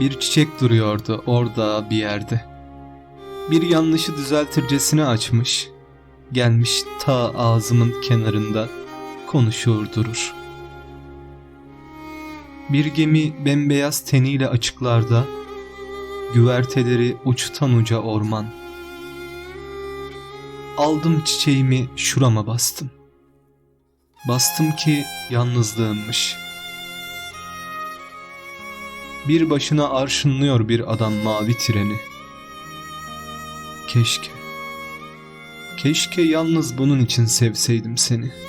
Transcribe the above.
Bir çiçek duruyordu orada bir yerde. Bir yanlışı düzeltircesine açmış. Gelmiş ta ağzımın kenarında konuşur durur. Bir gemi bembeyaz teniyle açıklarda, güverteleri uçtan uca orman. Aldım çiçeğimi şurama bastım. Bastım ki yalnızlığımmış. Bir başına arşınlıyor bir adam mavi treni. Keşke. Keşke yalnız bunun için sevseydim seni.''